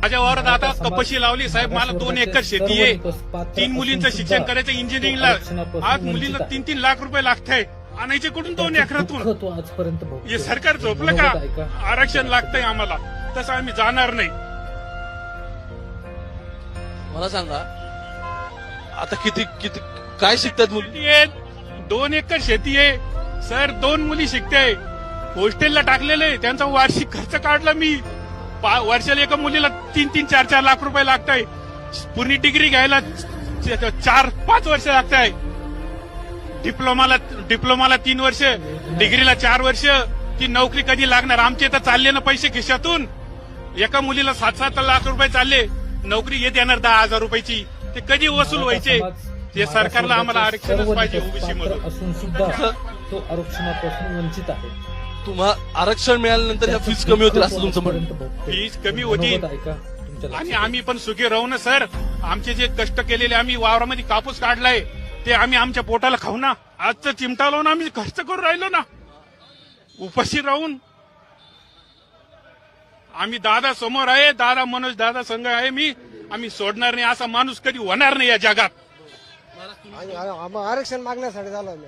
माझ्या वावरात आता कपाशी लावली. साहेब मला दोन एकर शेती आहे. तीन मुलींचं शिक्षण करायचं इंजिनिअरिंगला आज मुलींना तीन तीन लाख रुपये लागत आहे आणायचे कुठून दोन एकरातून? आजपर्यंत. हे सरकार झोपलं. का? आरक्षण लागतंय आम्हाला. तसं आम्ही जाणार नाही. मला सांगा आता किती किती काय शिकतात मुली? दोन एकर शेती आहे. सर दोन मुली शिकते हॉस्टेलला टाकलेले त्यांचा वार्षिक खर्च काढला मी. वर्षाला एका मुलीला तीन तीन चार चार लाख रुपये लागताय. पूर्ण डिग्री घ्यायला चार पाच वर्ष लागत आहे डिप्लोमाला डिप्लोमाला तीन वर्ष डिग्रीला चार वर्ष. ती नोकरी कधी लागणार? आमचे तर चालले ना पैसे खिशातून. एका मुलीला सात सात लाख रुपये चालले. नोकरी येत येणार दहा हजार रुपयाची. ते कधी वसूल व्हायचे? ते सरकारला आम्हाला आरक्षणच पाहिजे ओबीसी मधून. असून सुद्धा तो आरक्षणापासून वंचित आहे. तुम्हा आरक्षण मिळाल्यानंतर ह्या फीस कमी होतील असं तुमचं म्हणणं. फीस कमी होती. ऐका आणि आम्ही पण सुखी राहू ना सर. आमचे जे कष्ट केलेले आम्ही वावरामध्ये कापूस काढलाय ते आम्ही आमच्या पोटाला खाऊ ना. आजचं चिमटा लावून आम्ही खर्च करून राहिलो ना. उपाशी राहून. आम्ही दादा समोर आहे दादा मनोज दादा संघ आहे मी. आम्ही सोडणार नाही असा माणूस कधी होणार नाही या जगात. आणि आरक्षण मागण्यासाठी झालो मी